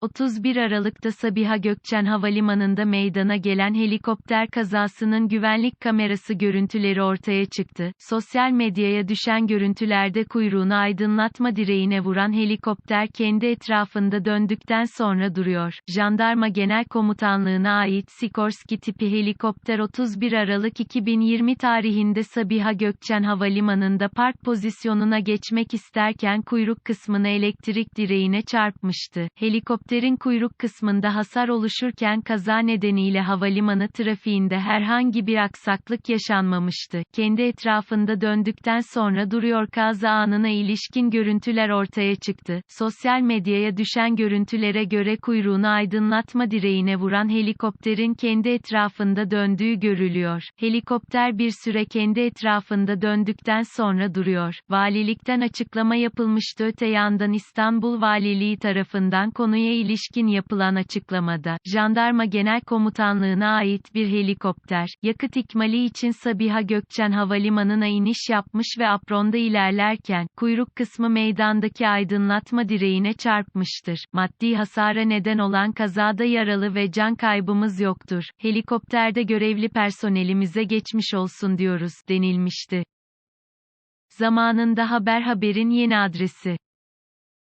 31 Aralık'ta Sabiha Gökçen Havalimanı'nda meydana gelen helikopter kazasının güvenlik kamerası görüntüleri ortaya çıktı. Sosyal medyaya düşen görüntülerde kuyruğunu aydınlatma direğine vuran helikopter kendi etrafında döndükten sonra duruyor. Jandarma Genel Komutanlığı'na ait Sikorsky tipi helikopter 31 Aralık 2020 tarihinde Sabiha Gökçen Havalimanı'nda park pozisyonuna geçmek isterken kuyruk kısmını elektrik direğine çarpmıştı. Helikopter Helikopterin kuyruk kısmında hasar oluşurken kaza nedeniyle havalimanı trafiğinde herhangi bir aksaklık yaşanmamıştı. Kendi etrafında döndükten sonra duruyor kaza anına ilişkin görüntüler ortaya çıktı. Sosyal medyaya düşen görüntülere göre kuyruğunu aydınlatma direğine vuran helikopterin kendi etrafında döndüğü görülüyor. Helikopter bir süre kendi etrafında döndükten sonra duruyor. Valilikten açıklama yapılmıştı öte yandan İstanbul Valiliği tarafından konuya ilişkin yapılan açıklamada, Jandarma Genel Komutanlığı'na ait bir helikopter, yakıt ikmali için Sabiha Gökçen Havalimanı'na iniş yapmış ve apronda ilerlerken, kuyruk kısmı meydandaki aydınlatma direğine çarpmıştır. Maddi hasara neden olan kazada yaralı ve can kaybımız yoktur. Helikopterde görevli personelimize geçmiş olsun diyoruz, denilmişti. Zamanında Haber Haber'in yeni adresi